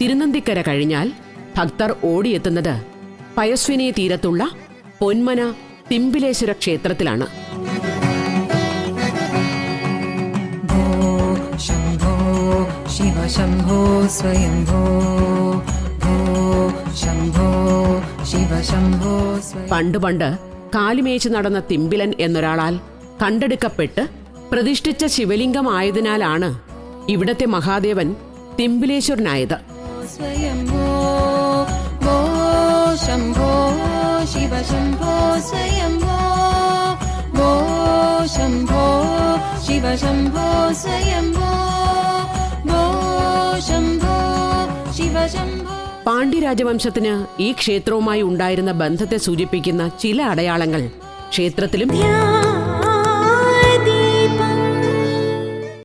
തിരുനന്തിക്കര കഴിഞ്ഞാൽ ഭക്തർ ഓടിയെത്തുന്നത് പയസ്വിനി തീരത്തുള്ള പൊന്മന തിമ്പിലേശ്വര ക്ഷേത്രത്തിലാണ്. ശിവശംഭോ സ്വയംഭോ ശംഭോ ശിവശംഭോ പണ്ട് പണ്ട് കാലിമേച്ച് നടന്ന തിമ്പിലൻ എന്നൊരാളാൽ കണ്ടെടുക്കപ്പെട്ട് പ്രതിഷ്ഠിച്ച ശിവലിംഗമായതിനാലാണ് ഇവിടത്തെ മഹാദേവൻ തിമ്പിലേശ്വരനായത്. പാണ്ഡ്യരാജവംശത്തിന് ഈ ക്ഷേത്രവുമായി ഉണ്ടായിരുന്ന ബന്ധത്തെ സൂചിപ്പിക്കുന്ന ചില അടയാളങ്ങൾ ക്ഷേത്രത്തിലും